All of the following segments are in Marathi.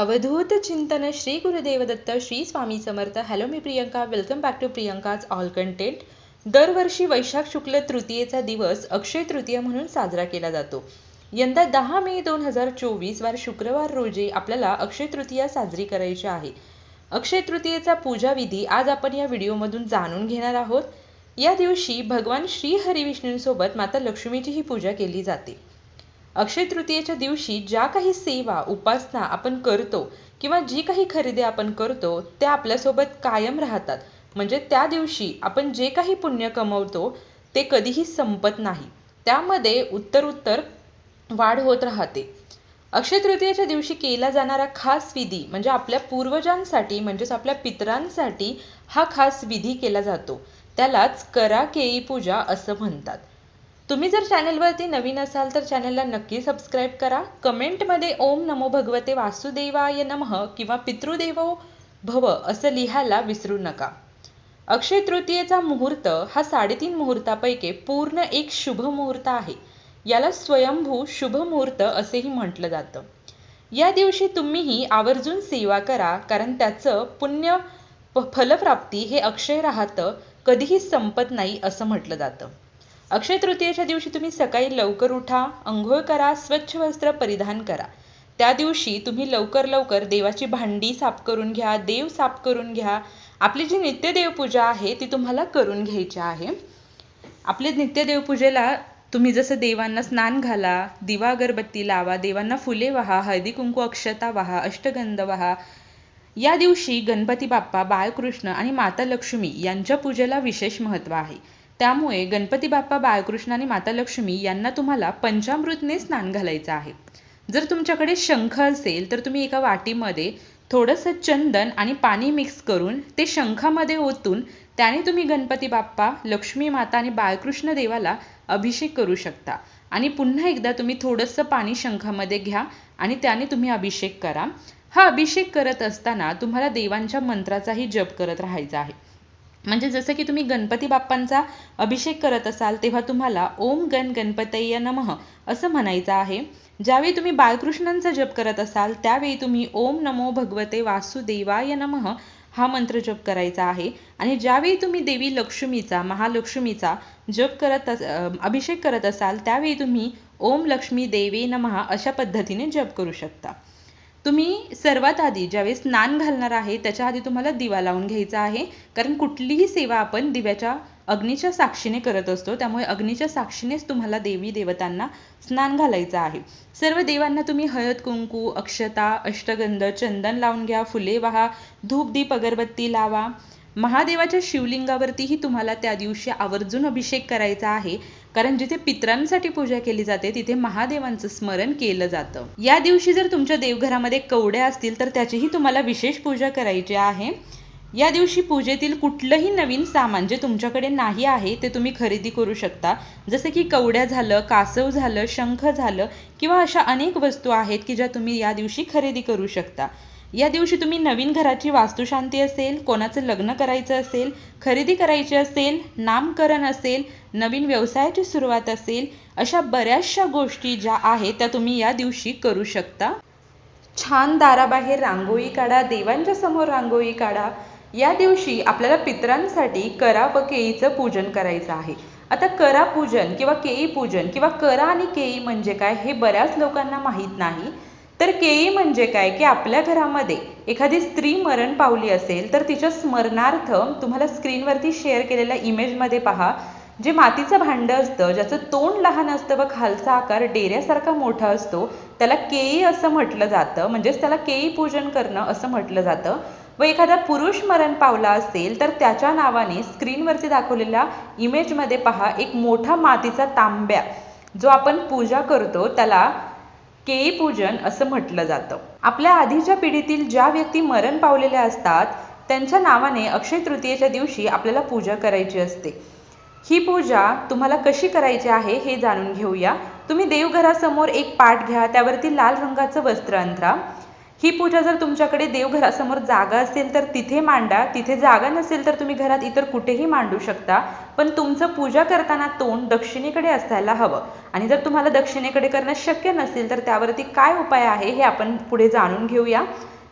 अवधूत चिंतन Shri Gurudev Datta Shri Swami Samarth. Hello me Priyanka. Welcome back to Priyanka's all content दरवर्षी वैशाख शुक्ल तृतीयेचा दिवस अक्षय तृतीय म्हणून साजरा केला जातो. यंदा दहा मे दोन हजार चोवीस वार शुक्रवार रोजी आपल्याला अक्षय तृतीया साजरी करायची आहे. अक्षय तृतीयेचा पूजाविधी आज आपण या व्हिडिओमधून जाणून घेणार आहोत. या दिवशी भगवान श्री हरिविष्णूंसोबत माता लक्ष्मीचीही पूजा केली जाते. अक्षय तृतीयेच्या दिवशी ज्या काही सेवा उपासना आपण करतो किंवा जी काही खरेदी आपण करतो त्या आपल्यासोबत कायम राहतात. म्हणजे त्या दिवशी आपण जे काही पुण्य कमवतो ते कधीही संपत नाही. त्यामध्ये उत्तर उत्तर वाढ होत राहते. अक्षय तृतीयेच्या दिवशी केला जाणारा खास विधी म्हणजे आपल्या पूर्वजांसाठी म्हणजेच आपल्या पितरांसाठी हा खास विधी केला जातो. त्यालाच करा केई पूजा असं म्हणतात. तुम्ही जर चॅनलवरती नवीन असाल तर चॅनलला नक्की सबस्क्राईब करा. कमेंटमध्ये ओम नमो भगवते वासुदेवाय नमः किंवा पितृदेवो भव असं लिहायला विसरू नका. अक्षय तृतीयेचा मुहूर्त हा साडेतीन मुहूर्तापैकी पूर्ण एक शुभ मुहूर्त आहे. याला स्वयंभू शुभ मुहूर्त असेही म्हटलं जातं. या दिवशी तुम्हीही आवर्जून सेवा करा कारण त्याचं पुण्य फलप्राप्ती हे अक्षय राहतं कधीही संपत नाही असं म्हटलं जातं. अक्षय तृतीयेच्या दिवशी तुम्ही सकाळी लवकर उठा अंघोळ करा स्वच्छ वस्त्र परिधान करा. त्या दिवशी तुम्ही लवकर लवकर देवाची भांडी साफ करून घ्या देव साफ करून घ्या. आपली जी नित्यदेवपूजा आहे ती तुम्हाला करून घ्यायची आहे. आपल्या नित्यदेवपूजेला तुम्ही जसं देवांना स्नान घाला दिवा अगरबत्ती लावा देवांना फुले वाहा हळदी कुंकू अक्षता वाहा अष्टगंध वाहा. या दिवशी गणपती बाप्पा बाळकृष्ण आणि माता लक्ष्मी यांच्या पूजेला विशेष महत्त्व आहे. त्यामुळे गणपती बाप्पा बाळकृष्ण आणि माता लक्ष्मी यांना तुम्हाला पंचामृतने स्नान घालायचं आहे. जर तुमच्याकडे शंख असेल तर तुम्ही एका वाटीमध्ये थोडंसं चंदन आणि पाणी मिक्स करून ते शंखामध्ये ओतून त्याने तुम्ही गणपती बाप्पा लक्ष्मी माता आणि बाळकृष्ण देवाला अभिषेक करू शकता. आणि पुन्हा एकदा तुम्ही थोडंसं पाणी शंखामध्ये घ्या आणि त्याने तुम्ही अभिषेक करा. हा अभिषेक करत असताना तुम्हाला देवांच्या मंत्राचाही जप करत राहायचा आहे. म्हणजे जसं की तुम्ही गणपती बाप्पांचा अभिषेक करत असाल तेव्हा तुम्हाला ओम गण गणपतय नमः असं म्हणायचं आहे. ज्यावेळी तुम्ही बाळकृष्णांचा जप करत असाल त्यावेळी तुम्ही ओम नमो भगवते वासुदेवाय नमः हा मंत्र जप करायचा आहे. आणि ज्यावेळी तुम्ही देवी लक्ष्मीचा महालक्ष्मीचा जप करत अभिषेक करत असाल त्यावेळी तुम्ही ओम लक्ष्मी देवे नमः अशा पद्धतीने जप करू शकता. तुम्ही सर्वात आधी ज्यावेळी स्नान घालणार आहे त्याच्या आधी तुम्हाला दिवा लावून घ्यायचा आहे. कारण कुठलीही सेवा आपण दिव्याच्या अग्नीच्या साक्षीने करत असतो त्यामुळे अग्नीच्या साक्षीनेच तुम्हाला देवी देवतांना स्नान घालायचं आहे. सर्व देवांना तुम्ही हळद कुंकू अक्षता अष्टगंध चंदन लावून घ्या फुले वाहा धूप दीप अगरबत्ती लावा. महादेवाच्या शिवलिंगावरतीही तुम्हाला त्या दिवशी आवर्जून अभिषेक करायचा आहे. कारण जिथे पित्रांसाठी पूजा केली जाते तिथे महादेवांचं स्मरण केलं जातं. या दिवशी जर तुमच्या देवघरामध्ये कवड्या असतील तर त्याचीही तुम्हाला विशेष पूजा करायची आहे. या दिवशी पूजेतील कुठलंही नवीन सामान जे तुमच्याकडे नाही आहे ते तुम्ही खरेदी करू शकता. जसे की कवड्या झालं कासव झालं शंख झालं किंवा अशा अनेक वस्तू आहेत की ज्या तुम्ही या दिवशी खरेदी करू शकता. या दिवशी तुम्ही नवीन घराची वास्तुशांती असेल कोणाचं लग्न करायचं असेल खरेदी करायची असेल नामकरण असेल नवीन व्यवसायाची सुरुवात असेल अशा बऱ्याचशा गोष्टी ज्या आहेत त्या तुम्ही या दिवशी करू शकता. छान दाराबाहेर रांगोळी काढा देवांच्या समोर रांगोळी काढा. या दिवशी आपल्याला पितरांसाठी करा व केळीचं पूजन करायचं आहे. आता करा पूजन किंवा केळी पूजन किंवा करा आणि केळी म्हणजे काय हे बऱ्याच लोकांना माहीत नाही. तर केळी म्हणजे काय? की आपल्या घरामध्ये एखादी स्त्री मरण पावली असेल तर तिच्या स्मरणार्थ तुम्हाला स्क्रीनवरती शेअर केलेल्या इमेजमध्ये पहा जे मातीचं भांडं असतं ज्याचं तोंड लहान असतं व खालचा आकार डेऱ्यासारखा मोठा असतो त्याला केळी असं म्हटलं जातं म्हणजेच त्याला केळी पूजन करणं असं म्हटलं जातं. व एखादा पुरुष मरण पावला असेल तर त्याच्या नावाने स्क्रीनवरती दाखवलेल्या इमेजमध्ये पहा एक मोठा मातीचा तांब्या. जो आपण पूजा करतो त्याला केळी पूजन असं म्हटलं जातं. आपल्या आधीच्या पिढीतील ज्या व्यक्ती मरण पावलेल्या असतात त्यांच्या नावाने अक्षय तृतीयेच्या दिवशी आपल्याला पूजा करायची असते. ही पूजा तुम्हाला कशी करायची आहे हे जाणून घेऊया. तुम्ही देवघरासमोर एक पाठ घ्या त्यावरती लाल रंगाचं वस्त्र अंतरा. ही पूजा जर तुमच्याकडे देवघरासमोर जागा असेल तर तिथे मांडा. तिथे जागा नसेल तर तुम्ही घरात इतर कुठेही मांडू शकता. पण तुमचं पूजा करताना तोंड दक्षिणेकडे असायला हवं. आणि जर तुम्हाला दक्षिणेकडे करणं शक्य नसेल तर त्यावरती काय उपाय आहे हे आपण पुढे जाणून घेऊया.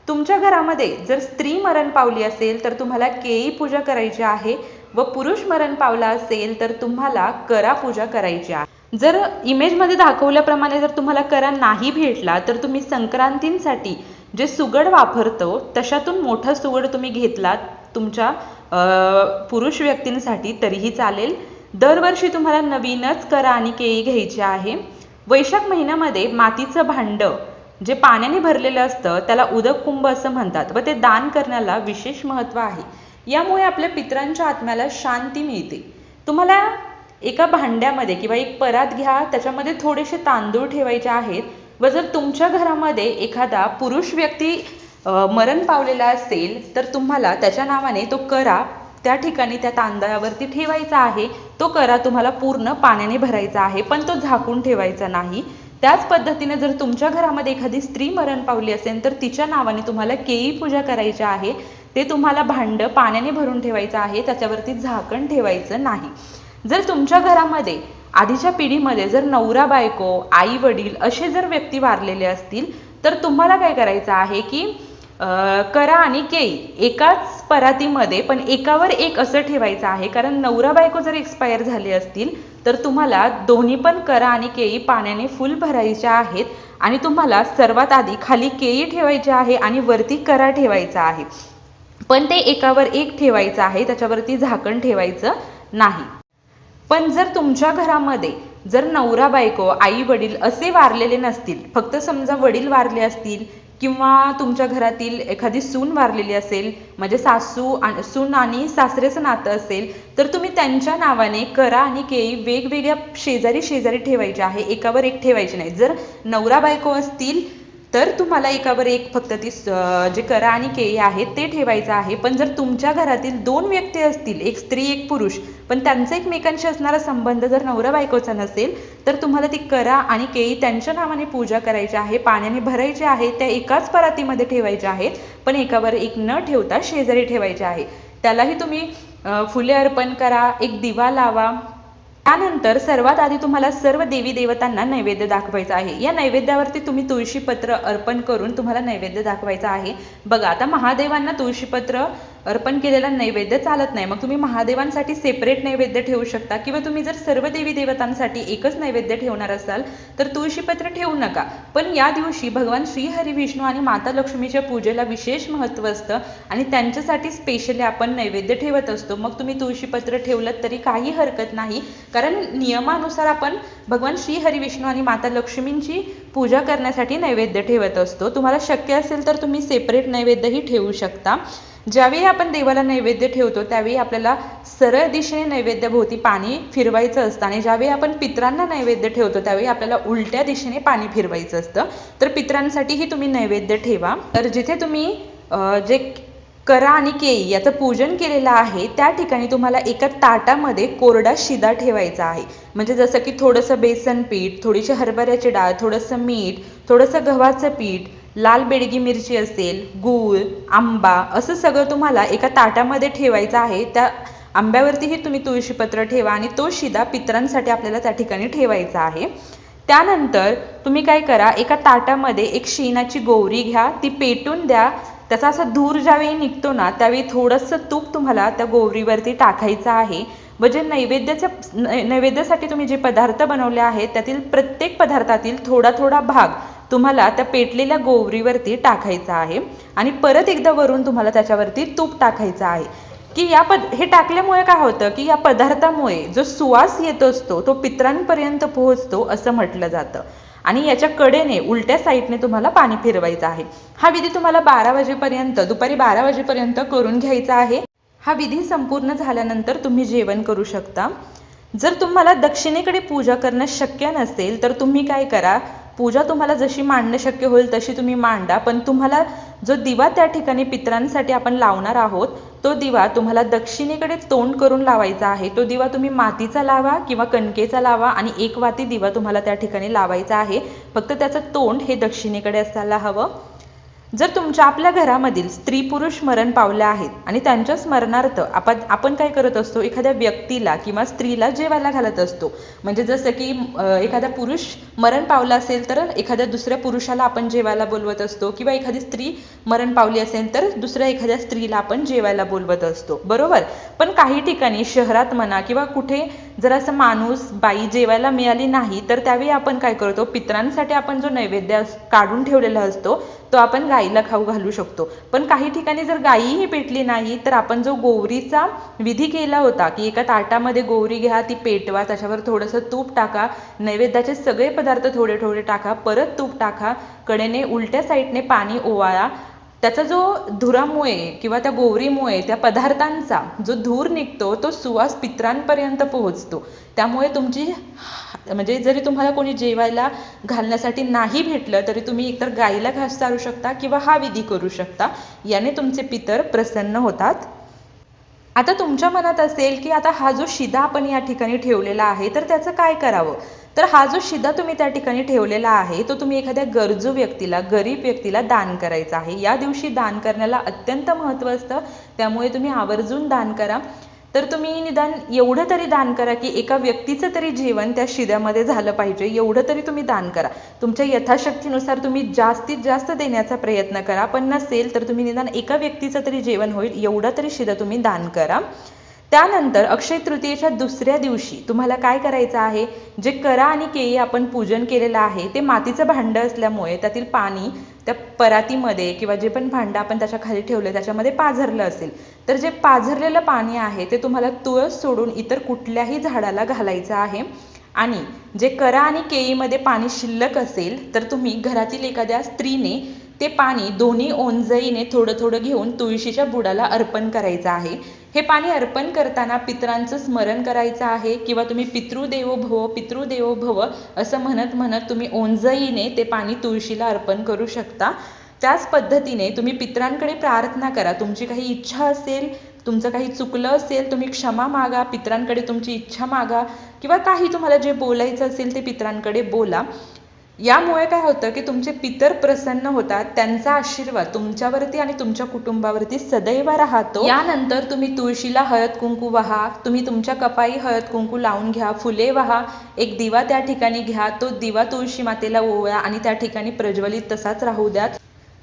तुमच्या घरामध्ये जर स्त्री मरण पावली असेल तर तुम्हाला केळी पूजा करायची आहे व पुरुष मरण पावला असेल तर तुम्हाला करा पूजा करायची आहे. जर इमेजमध्ये दाखवल्याप्रमाणे जर तुम्हाला करा नाही भेटला तर तुम्ही संक्रांतींसाठी जे सुगड वापरतो तशातून मोठा सुगड तुम्ही घेतलात तुमच्या पुरुष व्यक्तींसाठी तरीही चालेल. दरवर्षी तुम्हाला नवीनच करा आणि केळी घ्यायची आहे. वैशाख महिन्यामध्ये मातीचं भांड जे पाण्याने भरलेलं असतं त्याला उदक कुंभ असं म्हणतात. व ते दान करण्याला विशेष महत्त्व आहे. यामुळे आपल्या पितरांच्या आत्म्याला शांती मिळते. तुम्हाला एका भांड्यामध्ये किंवा एक परात घ्या त्याच्यामध्ये थोडेसे तांदूळ ठेवायचे आहेत. व जर तुमच्या घरामध्ये एखादा पुरुष व्यक्ती मरण पावलेला असेल तर तुम्हाला त्याच्या नावाने तो करा. त्या ठिकाणी त्या तांदळावरती ठेवायचा आहे. तो करा तुम्हाला पूर्ण पाण्याने भरायचा आहे पण तो झाकून ठेवायचा नाही. त्याच पद्धतीने जर तुमच्या घरामध्ये एखादी स्त्री मरण पावली असेल तर तिच्या नावाने तुम्हाला केळी पूजा करायची आहे. ते तुम्हाला भांड पाण्याने भरून ठेवायचं आहे त्याच्यावरती झाकण ठेवायचं नाही. जर तुमच्या घरामध्ये आधीच्या पिढीमध्ये जर नवरा बायको आई वडील असे जर व्यक्ती वारलेले असतील तर तुम्हाला काय करायचं आहे की करा आणि केळी एकाच परातीमध्ये पण एकावर एक असं ठेवायचं आहे. कारण नवरा बायको जर एक्सपायर झाले असतील तर तुम्हाला दोन्ही पण करा आणि केळी पाण्याने फुल भरायच्या आहेत आणि तुम्हाला सर्वात आधी खाली केळी ठेवायची आहे आणि वरती करा ठेवायचा आहे. पण ते एकावर एक ठेवायचं आहे त्याच्यावरती झाकण ठेवायचं नाही. पण जर तुमच्या घरामध्ये जर नवरा बायको आई वडील असे वारलेले नसतील फक्त समजा वडील वारले असतील किंवा तुमच्या घरातील एखादी सून वारलेली असेल म्हणजे सासू आणि सून आणि सासरेचं नातं असेल तर तुम्ही त्यांच्या नावाने करा आणि केळी वेगवेगळ्या शेजारी शेजारी ठेवायचे आहे. एकावर एक ठेवायचे नाही. जर नवरा बायको असतील तर तुम्हाला एकावर एक फक्त ती जे करा आणि केळी आहेत ते ठेवायचं आहे. पण जर तुमच्या घरातील दोन व्यक्ती असतील एक स्त्री एक पुरुष पण त्यांचा एकमेकांशी असणारा संबंध जर नवरा बायकोचा नसेल तर तुम्हाला ती करा आणि केळी त्यांच्या नावाने पूजा करायची आहे पाण्याने भरायची आहे त्या एकाच परातीमध्ये ठेवायच्या आहेत पण एकावर एक न ठेवता शेजारी ठेवायचे आहे. त्यालाही तुम्ही फुले अर्पण करा एक दिवा लावा त्यानंतर सर्वात आधी तुम्हाला सर्व देवी देवतांना नैवेद्य दाखवायचा आहे. या नैवेद्यावरती तुम्ही तुळशीपत्र अर्पण करून तुम्हाला नैवेद्य दाखवायचा आहे. बघा आता महादेवांना तुळशीपत्र अर्पण केलेला नैवेद्य चालत नाही. मग तुम्ही महादेवांसाठी सेपरेट नैवेद्य ठेवू शकता किंवा तुम्ही जर सर्व देवी देवतांसाठी एकच नैवेद्य ठेवणार असाल तर तुळशीपत्र ठेवू नका. पण या दिवशी भगवान श्री हरी विष्णू आणि माता लक्ष्मीच्या पूजेला विशेष महत्त्व असतं आणि त्यांच्यासाठी स्पेशली आपण नैवेद्य ठेवत असतो. मग तुम्ही तुळशीपत्र ठेवलं तरी काही हरकत नाही. कारण नियमानुसार आपण भगवान श्री हरी विष्णू आणि माता लक्ष्मींची पूजा करण्यासाठी नैवेद्य ठेवत असतो. तुम्हाला शक्य असेल तर तुम्ही सेपरेट नैवेद्यही ठेवू शकता. ज्यावेळी आपण देवाला नैवेद्य ठेवतो त्यावेळी आपल्याला सरळ दिशेने नैवेद्यभोवती पाणी फिरवायचं असतं. आणि ज्यावेळी आपण पित्रांना नैवेद्य ठेवतो त्यावेळी आपल्याला उलट्या दिशेने पाणी फिरवायचं असतं. तर पित्रांसाठीही तुम्ही नैवेद्य ठेवा. तर जिथे तुम्ही जे करा आणि केळी याचं पूजन केलेलं आहे त्या ठिकाणी तुम्हाला एका ताटामध्ये कोरडा शिदा ठेवायचा आहे. म्हणजे जसं की थोडंसं बेसन पीठ थोडीशी हरभऱ्याची डाळ थोडंसं मीठ थोडंसं गव्हाचं पीठ लाल बेडगी मिरची असेल गूळ आंबा असं सगळं तुम्हाला एका ताटामध्ये ठेवायचं आहे. त्या आंब्यावरतीही तुम्ही तुळशीपत्र ठेवा आणि तो शिदा पितरांसाठी आपल्याला त्या ठिकाणी ठेवायचा आहे. त्यानंतर तुम्ही काय करा एका ताटामध्ये एक शेणाची गोवरी घ्या ती पेटून द्या. त्याचा असा धूर ज्यावेळी निघतो ना त्यावेळी थोडंसं तूप तुम्हाला त्या गोवरीवरती टाकायचं आहे. व जे नैवेद्याच्या नैवेद्यासाठी तुम्ही जे पदार्थ बनवले आहेत त्यातील प्रत्येक पदार्थातील थोडा थोडा भाग तुम्हाला त्या पेटलेल्या गोवरीवरती टाकायचा आहे आणि परत एकदा वरून तुम्हाला त्याच्यावरती तूप टाकायचं आहे. की या पद हे टाकल्यामुळे काय होतं की या पदार्थामुळे जो सुवास येत असतो तो पित्रांपर्यंत पोहोचतो असं म्हटलं जातं. आणि याच्या कडेने उलट्या साईडने तुम्हाला पाणी फिरवायचं आहे. हा विधी तुम्हाला बारा वाजेपर्यंत दुपारी बारा वाजेपर्यंत करून घ्यायचा आहे. हा विधी संपूर्ण झाल्यानंतर तुम्ही जेवण करू शकता. जर तुम्हाला दक्षिणेकडे पूजा करणं शक्य नसेल तर तुम्ही काय करा पूजा तुम्हाला जशी मांडणं शक्य होईल तशी तुम्ही मांडा. पण तुम्हाला जो दिवा त्या ठिकाणी पितरांसाठी आपण लावणार आहोत तो दिवा तुम्हाला दक्षिणेकडे तोंड करून लावायचा आहे. तो दिवा तुम्ही मातीचा लावा किंवा कणकेचा लावा आणि एक वाती दिवा तुम्हाला त्या ठिकाणी लावायचा आहे. फक्त त्याचं तोंड हे दक्षिणेकडे असायला हवं. जर तुमच्या आपल्या घरामधील स्त्री पुरुष मरण पावले आहेत आणि त्यांच्या स्मरणार्थ आपण आपण काय करत असतो? एखाद्या व्यक्तीला किंवा स्त्रीला जेवायला घालत असतो. म्हणजे जसं की एखादा पुरुष मरण पावला असेल तर एखाद्या दुसऱ्या पुरुषाला आपण जेवायला बोलवत असतो. किंवा एखादी स्त्री मरण पावली असेल तर दुसऱ्या एखाद्या स्त्रीला आपण जेवायला बोलवत असतो. बरोबर? पण काही ठिकाणी शहरात म्हणा किंवा कुठे जर असं माणूस बाई जेवायला मिळाली नाही तर त्यावेळी आपण काय करतो? पित्रांसाठी आपण जो नैवेद्य अस- काढून ठेवलेला असतो तो आपण गाईला खाऊ घालू शकतो. पण काही ठिकाणी जर गाईही पेटली नाही तर आपण जो गोवरीचा विधी केला होता की एका ताटामध्ये गोवरी घ्या ती पेटवा त्याच्यावर थोडंसं तूप टाका नैवेद्याचे सगळे पदार्थ थोडे थोडे टाका परत तूप टाका कडेने उलट्या साईडने पाणी ओवाळा त्याचा जो धुरामुळे किंवा त्या गोवरीमुळे त्या पदार्थांचा जो धूर निघतो तो सुवास पित्रांपर्यंत पोहोचतो. त्यामुळे तुमची म्हणजे जरी तुम्हाला कोणी जेवायला घालण्यासाठी नाही भेटलं तरी तुम्ही एकतर गाईला घास चारू शकता किंवा हा विधी करू शकता. याने तुमचे पितर प्रसन्न होतात. आता तुमच्या मनात असेल की आता हा जो शिदा आपण या ठिकाणी ठेवलेला आहे तर त्याचं काय करावं? तर हा जो शिदा तुम्ही त्या ठिकाणी ठेवलेला आहे तो तुम्ही एखाद्या गरजू व्यक्तीला गरीब व्यक्तीला दान करायचा आहे. या दिवशी दान करण्याला अत्यंत महत्त्व असतं. त्यामुळे तुम्ही आवर्जून दान करा. तर तुम्ही निदान एवढं तरी दान करा की एका व्यक्तीचं तरी जेवण त्या शिद्यामध्ये झालं पाहिजे. एवढं तरी तुम्ही दान करा. तुमच्या यथाशक्तीनुसार तुम्ही जास्तीत जास्त देण्याचा प्रयत्न करा. पण नसेल तर तुम्ही निदान एका व्यक्तीचं तरी जेवण होईल एवढं तरी शिदा तुम्ही दान करा. त्यानंतर अक्षय तृतीयेच्या दुसऱ्या दिवशी तुम्हाला काय करायचं आहे? जे करा आणि केळी आपण पूजन केलेलं आहे ते मातीचं भांडं असल्यामुळे त्यातील पाणी त्या परातीमध्ये किंवा जे पण भांडं आपण त्याच्याखाली ठेवलं त्याच्यामध्ये पाझरलं असेल तर जे पाझरलेलं पाणी आहे ते तुम्हाला तुळस सोडून इतर कुठल्याही झाडाला घालायचं आहे. आणि जे करा आणि केळीमध्ये पाणी शिल्लक असेल तर तुम्ही घरातील एखाद्या स्त्रीने ते पाणी दोन्ही ओंजळीने थोडं थोडं घेऊन तुळशीच्या बुडाला अर्पण करायचं आहे. हे पाणी अर्पण करताना पितरांचं स्मरण करायचं आहे किंवा तुम्ही पितृदेवो भव पितृदेवो भव असं म्हणत म्हणत तुम्ही ओंजईने ते पाणी तुळशीला अर्पण करू शकता. त्याच पद्धतीने तुम्ही पितरांकडे प्रार्थना करा. तुमची काही इच्छा असेल तुमचं काही चुकलं असेल तुम्ही क्षमा मागा पितरांकडे तुमची इच्छा मागा किंवा काही तुम्हाला जे बोलायचं असेल ते पितरांकडे बोला. यामुळे काय होतं की तुमचे पितर प्रसन्न होतात त्यांचा आशीर्वाद तुमच्यावरती आणि तुमच्या कुटुंबावरती सदैव राहतो. यानंतर तुम्ही तुळशीला हळद कुंकू वहा तुम्ही तुमच्या कपाई हळद कुंकू लावून घ्या फुले वहा. एक दिवा त्या ठिकाणी घ्या तो दिवा तुळशी मातेला ओवळा आणि त्या ठिकाणी प्रज्वलित तसाच राहू द्या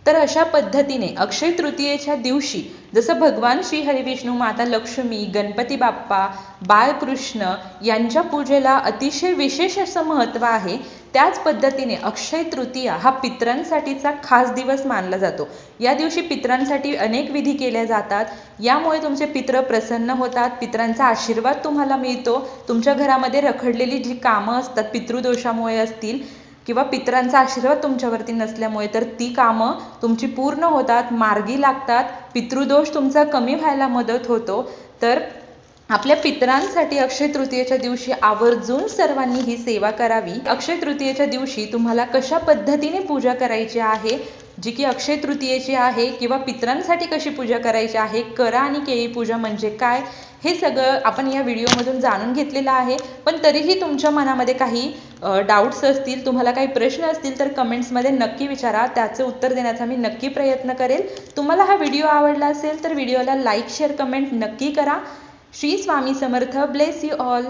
तर अशा पद्धतीने अक्षय तृतीयेच्या दिवशी जसं भगवान श्री हरिविष्णू माता लक्ष्मी गणपती बाप्पा बाळकृष्ण यांच्या पूजेला अतिशय विशेष असं महत्त्व आहे त्याच पद्धतीने अक्षय तृतीया हा पितरांसाठीचा खास दिवस मानला जातो. या दिवशी पितरांसाठी अनेक विधी केल्या जातात. यामुळे तुमचे पित्र प्रसन्न होतात पितरांचा आशीर्वाद तुम्हाला मिळतो. तुमच्या घरामध्ये रखडलेली जी कामं असतात पितृदोषामुळे असतील किंवा पितरांचा आशीर्वाद तुमच्यावरती नसल्यामुळे तर ती कामं तुमची पूर्ण होतात मार्गी लागतात. पितृदोष तुमचा कमी व्हायला मदत होतो. तर आपल्या पितरांसाठी अक्षय तृतीयेच्या दिवशी आवर्जून सर्वांनी ही सेवा करावी. अक्षय तृतीयेच्या दिवशी तुम्हाला कशा पद्धतीने पूजा करायची आहे? जी की अक्षय तृतीयेची आहे किंवा पितरांसाठी कशी पूजा करायची आहे? करा आणि केळी पूजा म्हणजे काय? हे सगळं आपण या व्हिडिओमधून जाणून घेतलेलं आहे. पण तरीही तुमच्या मनामध्ये काही डाऊट्स असतील तुम्हाला काही प्रश्न असतील तर कमेंट्समध्ये नक्की विचारा. त्याचे उत्तर देण्याचा मी नक्की प्रयत्न करेल. तुम्हाला हा व्हिडिओ आवडला असेल तर व्हिडिओला लाईक शेअर कमेंट नक्की करा. Shri Swami Samarth bless you all